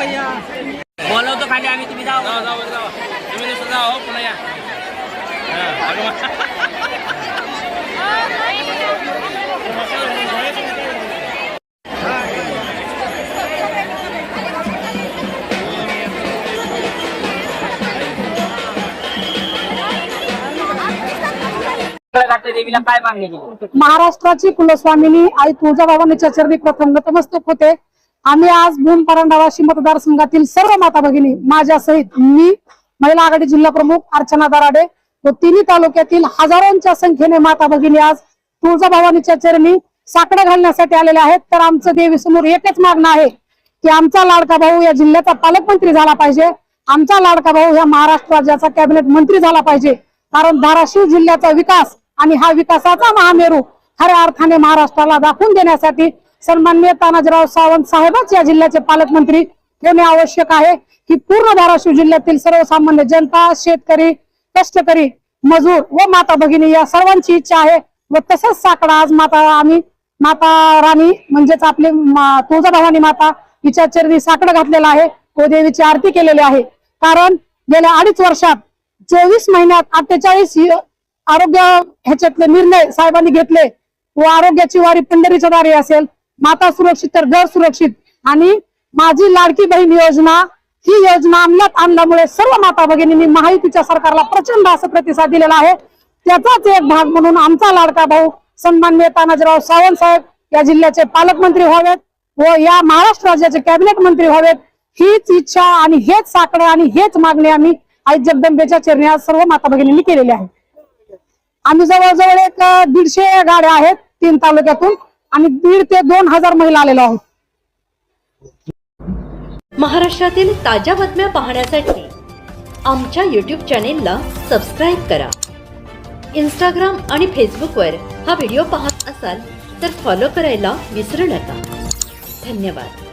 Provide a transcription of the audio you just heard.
बोलवतो खाली आम्ही तुम्ही जाऊ. तुम्ही नुसतं हो पुन्हा या. देवीला काय मागणी केली महाराष्ट्राची कुलस्वामिनी आई तुळजाभवानीच्या चरणी प्रथम नतमस्तक होते. आम्ही आज भूम परांडावाशी मतदारसंघातील सर्व माता भगिनी माझ्यासहित मी महिला आघाडी जिल्हा प्रमुख अर्चना दराडे व तिन्ही तालुक्यातील हजारोंच्या संख्येने माता भगिनी आज तुळजाभवानीच्या चरणी साकडं घालण्यासाठी आलेल्या आहेत. तर आमचं देवीसमोर एकच मागणं आहे की आमचा लाडका भाऊ या जिल्ह्याचा पालकमंत्री झाला पाहिजे. आमचा लाडका भाऊ या महाराष्ट्र राज्याचा कॅबिनेट मंत्री झाला पाहिजे. कारण धाराशिव जिल्ह्याचा विकास आणि हा विकासाचा महामेरू खऱ्या अर्थाने महाराष्ट्राला दाखवून देण्यासाठी सन्माननीय तानाजीराव सावंत साहेबच या जिल्ह्याचे पालकमंत्री. होणे आवश्यक आहे की पूर्ण धाराशिव जिल्ह्यातील सर्वसामान्य जनता शेतकरी कष्टकरी मजूर व माता भगिनी या सर्वांची इच्छा आहे व तसंच साकडा आज माता आम्ही माता राणी म्हणजेच आपली मा- तुळजाभवानी माता हिच्या चरणी साकडं घातलेलं आहे. व देवीची आरती केलेली आहे. कारण गेल्या अडीच वर्षात चोवीस महिन्यात अठ्ठेचाळीस आरोग्य ह्याच्यातले निर्णय साहेबांनी घेतले व आरोग्याची वारी पंढरीच्या दारी असेल. माता सुरक्षित तर घर सुरक्षित. आणि माझी लाडकी बहीण योजना ही योजना अंमलात आणल्यामुळे सर्व माता भगिनींनी महायुतीच्या सरकारला प्रचंड असं प्रतिसाद दिलेला आहे. त्याचाच एक भाग म्हणून आमचा लाडका भाऊ सन्माननीय तानाजीराव सावंत साहेब या जिल्ह्याचे पालकमंत्री व्हावेत व या महाराष्ट्र राज्याचे कॅबिनेट मंत्री व्हावेत हीच इच्छा आणि हेच साकडे आणि हेच मागणी आम्ही आई जगदंबेच्या चरणी आज सर्व माता भगिनींनी केलेली आहे. आम्ही जवळजवळ एक दीडशे गाड्या आहेत तीन तालुक्यातून. आणि दीड ते दोन हजार महिला आलेलो आहोत. महाराष्ट्रातील ताज्या बातम्या पाहण्यासाठी आमच्या यूट्यूब चॅनेलला सबस्क्राईब करा. इंस्टाग्राम आणि फेसबुकवर हा व्हिडिओ पाहत असाल तर फॉलो करायला विसरू नका. धन्यवाद.